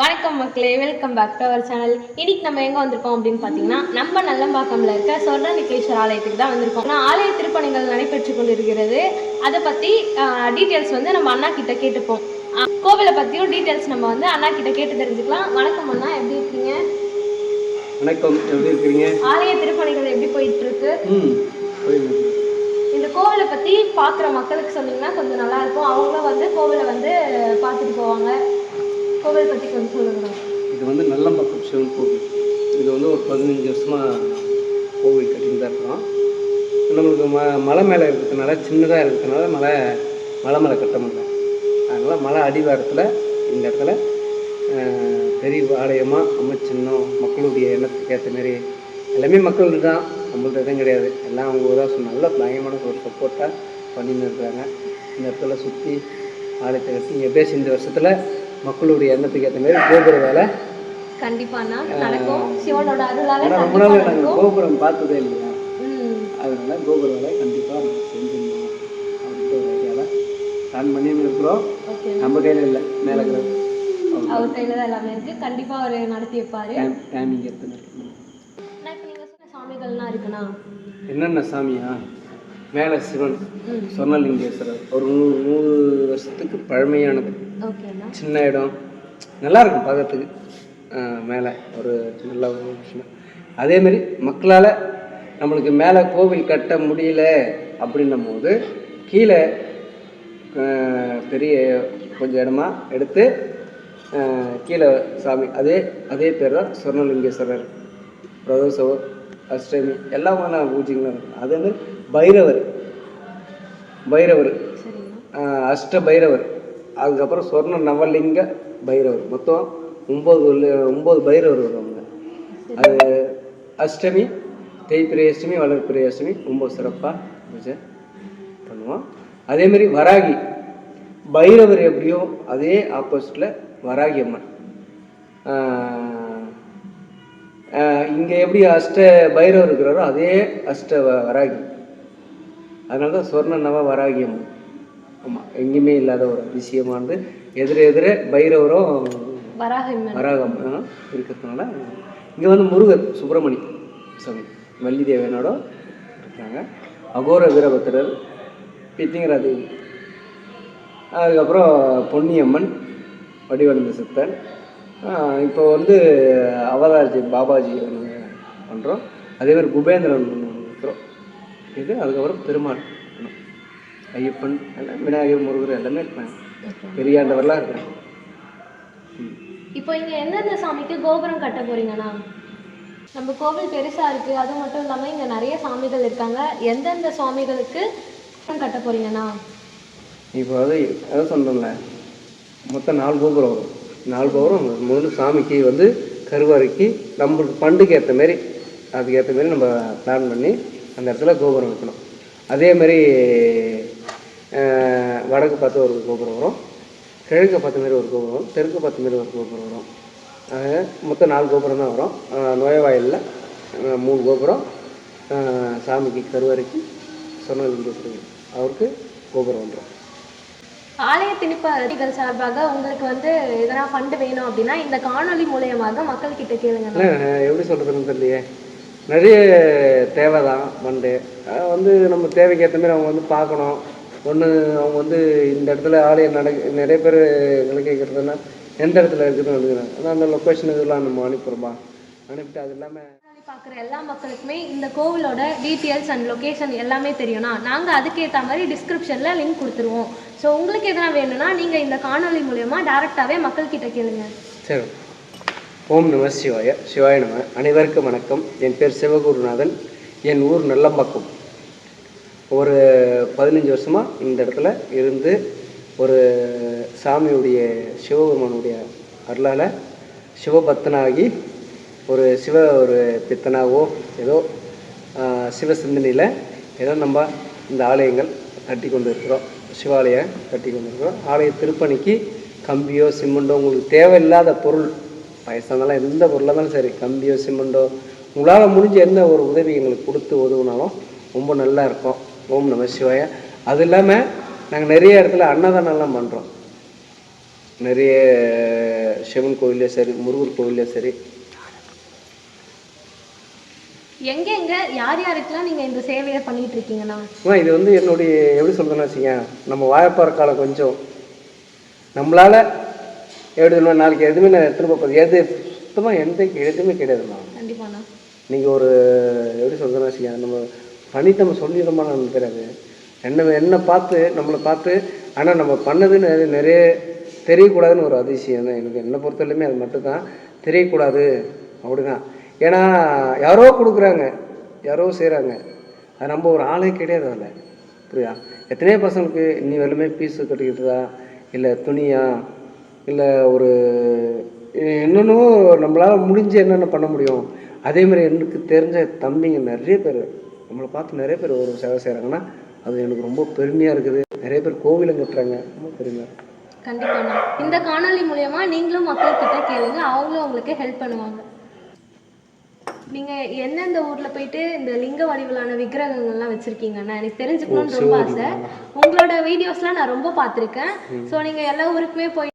வணக்கம் மக்களே welcome back to our channel இன்னைக்கு நம்ம எங்கே வந்திருக்கோம் அப்படின்னு பார்த்தீங்கன்னா நம்ம நல்லம்பாக்கம்ல இருக்க சொர்ணநிகேஸ்வர ஆலயத்துக்கு தான் வந்திருக்கோம். நான் ஆலய திருப்பணிகள் நடைபெற்று கொண்டிருக்கிறது. அதை பற்றி டீட்டெயில்ஸ் வந்து நம்ம அண்ணா கிட்ட கேட்டுப்போம். கோவிலை பற்றியும் டீட்டெயில்ஸ் நம்ம வந்து அண்ணா கிட்ட கேட்டு தெரிஞ்சுக்கலாம். வணக்கம் அண்ணா எப்படி இருக்கீங்க? வணக்கம் எப்படி இருக்கிறீங்க? ஆலய திருப்பணிகள் எப்படி போயிட்டு இருக்கு. இந்த கோவிலை பற்றி பார்க்குற மக்களுக்கு சொன்னீங்கன்னா கொஞ்சம் நல்லா இருக்கும். அவங்களும் வந்து கோவிலை வந்து பார்த்துட்டு போவாங்க. கோவில் பற்றி கொஞ்சம் சொல்லுங்கள் இது வந்து நல்லம்பக்கம் சிவன் கோவில். இது வந்து ஒரு பதினஞ்சு வருஷமாக கோவில் கட்டின்னு தான் இருக்கிறோம் நம்மளுக்கு ம மலை மேலே இருக்கிறதுனால சின்னதாக இருக்கிறதுனால மலை மலை மேலே கட்ட முடியல. அதனால் மலை அடிவாரத்தில் இந்த இடத்துல பெரிய ஆலயமாக அமைச்சிடணும் மக்களுடைய எண்ணத்துக்கு ஏற்ற மாரி எல்லாமே மக்கள் தான். நம்மள்ட்ட எதுவும் கிடையாது. எல்லாம் அவங்க தான் நல்ல பயமான ஒரு சப்போர்ட்டாக பண்ணின்னு இருக்கிறாங்க. இந்த இடத்துல சுற்றி ஆலயத்தை கட்டி எப்படியாச்சும் இந்த வருஷத்தில் மக்களுடைய எண்ணத்துக்கு ஏற்ற மாதிரி கோபுர வேலை கண்டிப்பாண்ணா நடக்கும். சிவனோட அருளால ரொம்ப நாள் நாங்கள் கோபுரம் பார்த்ததே இல்லையா? ம். அதனால கோபுர வேலை கண்டிப்பாக செஞ்சிடணும். அப்படின்ட்டு ஒரு ஐடியாவில் பிளான் பண்ணி இருக்கிறோம். ஓகே. நம்ம கையில் இல்லை மேலே இருக்கிற. அவர் கையில தான் எல்லாமே இருக்கு. கண்டிப்பா அவர் நடத்தி வைப்பாரு. டைம் டைமிங் எத்தனை இருக்கு. நான் இப்போ நீங்க சொன்ன சாமிகள்லாம் இருக்குண்ணா. என்னென்ன சாமியா? மேலே சிவன் சொர்ணலிங்கேஸ்வரர் ஒரு நூறு நூறு வருஷத்துக்கு பழமையானது. சின்ன இடம். நல்லா இருக்கும் பார்க்கறதுக்கு. மேலே ஒரு நல்ல ஒரு விஷயம். அதேமாரி மக்களால் நம்மளுக்கு மேலே கோவில் கட்ட முடியல அப்படின்னும் போது கீழே பெரிய கொஞ்சம் இடமா எடுத்து கீழே சாமி அதே அதே பேர் தான் சொர்ணலிங்கேஸ்வரர் பிரதோஷம் அஷ்டமி எல்லாமான பூஜைகளும் இருக்கும். அதே மாதிரி பைரவர். பைரவர். அஷ்ட பைரவர். அதுக்கப்புறம் சொர்ண நவலிங்க பைரவர். மொத்தம் ஒம்பது ஒம்பது பைரவர் வருவாங்க அது அஷ்டமி தேய்பிரை அஷ்டமி வளர்ப்பிரை அஷ்டமி ரொம்ப சிறப்பாக பூஜை பண்ணுவோம். அதேமாரி வராகி. பைரவர் எப்படியோ அதே ஆப்போசிட்டில் வராகி அம்மன். இங்கே எப்படி அஷ்ட பைரவர் இருக்கிறாரோ அதே அஷ்ட வ- வராகி. அதனால தான் சொர்ண நவ வராகி அம்மன் ஆமாம் எங்கேயுமே இல்லாத ஒரு அதிசயமானது. எதிர எதிர பைரவரும் வராகம் இருக்கிறதுனால இங்கே வந்து முருகர் சுப்பிரமணி சாமி வள்ளி தேவனோட இருக்காங்க. அகோர வீரபத்திரர் பித்திங்கரா தேவி அதுக்கப்புறம் பொன்னியம்மன் வடிவடைந்த சித்தன். இப்போ வந்து அவதார்ஜி பாபாஜி பண்ணுறோம் அதே மாதிரி குபேந்திரன் இது அதுக்கப்புறம் பெருமாள். ஐயப்பன் எல்லாம் விநாயகர் முருகர் எல்லாமே இருப்பாங்க. பெரியாண்டவர்லாம் இருக்காங்க. இப்போ இங்க எந்தெந்த சாமிக்கு கோபுரம் கட்ட போறீங்கண்ணா நம்ம கோவில் பெருசா இருக்கு. அது மட்டும் இல்லாம இங்க நிறைய சாமிகள் இருக்காங்க. எந்தெந்த சுவாமிகளுக்கு கட்ட போறீங்கண்ணா இப்போ அது அதான் சொன்னோம்ல மொத்தம் நாலு கோபுரம் வரும். நாலு கோபுரம் முதல்ல சாமிக்கு வந்து கருவறைக்கு நம்மளுக்கு பண்டுக்கு ஏற்ற மாதிரி அதுக்கு ஏற்ற மாதிரி நம்ம பிளான் பண்ணி அந்த இடத்துல கோபுரம் வைக்கணும். அதே மாதிரி வடக்கு பார்த்து ஒரு கோபுரம் வரும். கிழக்கு பார்த்த மாதிரி ஒரு கோபுரம் வரும். தெற்கு பார்த்த மாதிரி ஒரு கோபுரம் வரும். மொத்தம் நாலு கோபுரம் தான் வரும். நுழைவாயிலில். மூணு கோபுரம். சாமிக்கு கருவறைக்கு சொன்னலிங்கேஸ்வரர் அவருக்கு கோபுரம் வந்துடும். ஆலய திணிப்பதிகள் சார்பாக உங்களுக்கு வந்து எதனா ஃபண்டு வேணும் அப்படின்னா இந்த காணொளி மூலியமாக மக்கள் கிட்ட கேளுங்க எப்படி சொல்கிறதுன்னு தெரியலையே. நிறைய தேவை தான் மண்டு வந்து நம்ம தேவைக்கு ஏற்ற மாதிரி அவங்க வந்து பார்க்கணும். ஒன்று அவங்க வந்து இந்த இடத்துல ஆலயம் நட நிறைய பேர் எங்களை கேட்குறதுன்னா எந்த இடத்துல இருக்குதுன்னு வந்துக்கிறாங்க ஆனால் அந்த லொக்கேஷன் இதெல்லாம் நம்ம அனுப்பிடுறோமா? அனுப்பிட்டு அது இல்லாமல் பார்க்குற எல்லா மக்களுக்குமே இந்த கோவிலோட டீட்டெயில்ஸ் அண்ட் லொகேஷன் எல்லாமே தெரியும்னா நாங்கள் அதுக்கேற்ற மாதிரி டிஸ்கிரிப்ஷனில் லிங்க் கொடுத்துருவோம். ஸோ உங்களுக்கு எதனா வேணும்னா நீங்கள் இந்த காணொளி மூலயமா டேரெக்டாகவே மக்கள்கிட்ட கேளுங்க. சரி. ஓம் நம சிவாய சிவாய நம. அனைவருக்கும் வணக்கம். என் பேர் சிவகுருநாதன். என் ஊர் நல்லம்பாக்கம். ஒரு பதினஞ்சு வருஷமாக இந்த இடத்துல இருந்து ஒரு சாமியுடைய சிவபெருமானுடைய அருளால் சிவபக்தனாகி ஒரு சிவ ஒரு பித்தனாவோ ஏதோ சிவ சிந்தனையில் ஏதோ நம்ம இந்த ஆலயங்கள் கட்டி கொண்டு இருக்கிறோம் சிவாலயம் கட்டி கொண்டு இருக்கிறோம் ஆலய திருப்பணிக்கு கம்பியோ சிமெண்டோ உங்களுக்கு தேவையில்லாத பொருள் வயசானாலும் எந்த பொருளாக இருந்தாலும் சரி கம்பியோ சிமெண்டோ உங்களால் முடிஞ்ச எந்த ஒரு உதவி எங்களுக்கு கொடுத்து உதவுனாலும் ரொம்ப நல்லா இருக்கும். ஓம் நம சிவாய. அது இல்லாமல் நாங்கள் நிறைய இடத்துல அன்னதானம்லாம் பண்ணுறோம் நிறைய சிவன் கோவிலே சரி முருகர் கோவிலே சரி. எங்க எங்க யார் யாருக்கெல்லாம் நீங்க இந்த சேவையை பண்ணிட்டு இருக்கீங்கண்ணா இது வந்து என்னுடைய எப்படி சொல்றேன்னு வச்சுங்க நம்ம வாழைப்பாற காலம் கொஞ்சம். நம்மளால சொல்லுவேன் நாளைக்கு எதுவுமே நான் திரும்ப போகுது எது சுத்தமாக எந்த எதுவுமே கிடையாதும்மா. கண்டிப்பாண்ணா. நீங்கள் ஒரு எப்படி சொல்றேன்னு வச்சுங்க நம்ம பண்ணிட்டு நம்ம சொல்லிடுமா நமக்கு தெரியாது. என்ன என்ன பார்த்து நம்மளை பார்த்து ஆனால் நம்ம பண்ணது நிறைய நிறைய தெரியக்கூடாதுன்னு ஒரு அதிசயம் தான். எனக்கு என்னை பொறுத்தவரையிலுமே அது மட்டும்தான். தெரியக்கூடாது. அப்படிதான். ஏன்னா யாரோ கொடுக்குறாங்க. யாரோ செய்கிறாங்க அது நம்ம ஒரு ஆளே கிடையாது அதில். புரியுதா? எத்தனையோ பசங்களுக்கு இன்னி வரலுமே பீஸு கட்டிக்கிட்டுதா இல்லை துணியா? இல்லை ஒரு என்னென்னோ நம்மளால் முடிஞ்சு என்னென்ன பண்ண முடியும். அதே மாதிரி எனக்கு தெரிஞ்ச தம்பிங்க நிறைய பேர் நம்மளை பார்த்து நிறைய பேர் ஒரு சேவை செய்கிறாங்கன்னா அது எனக்கு ரொம்ப பெருமையாக இருக்குது. நிறைய பேர் கோவிலும் கட்டுறாங்க. ரொம்ப பெருமையாக இருக்கு. கண்டிப்பாண்ணா இந்த காணொளி மூலியமா நீங்களும் மக்கள் கிட்ட கேளுங்க. அவங்களும் உங்களுக்கு ஹெல்ப் பண்ணுவாங்க. நீங்க எந்தெந்த ஊர்ல போயிட்டு இந்த லிங்க வடிவிலான விக்கிரகங்கள்லாம் வச்சிருக்கீங்கன்னா எனக்கு தெரிஞ்சுக்கணும்னு ரொம்ப ஆசை. உங்களோட வீடியோஸ்லாம் நான் ரொம்ப பார்த்துருக்கேன். ஸோ நீங்க எல்லா ஊருக்குமே போய்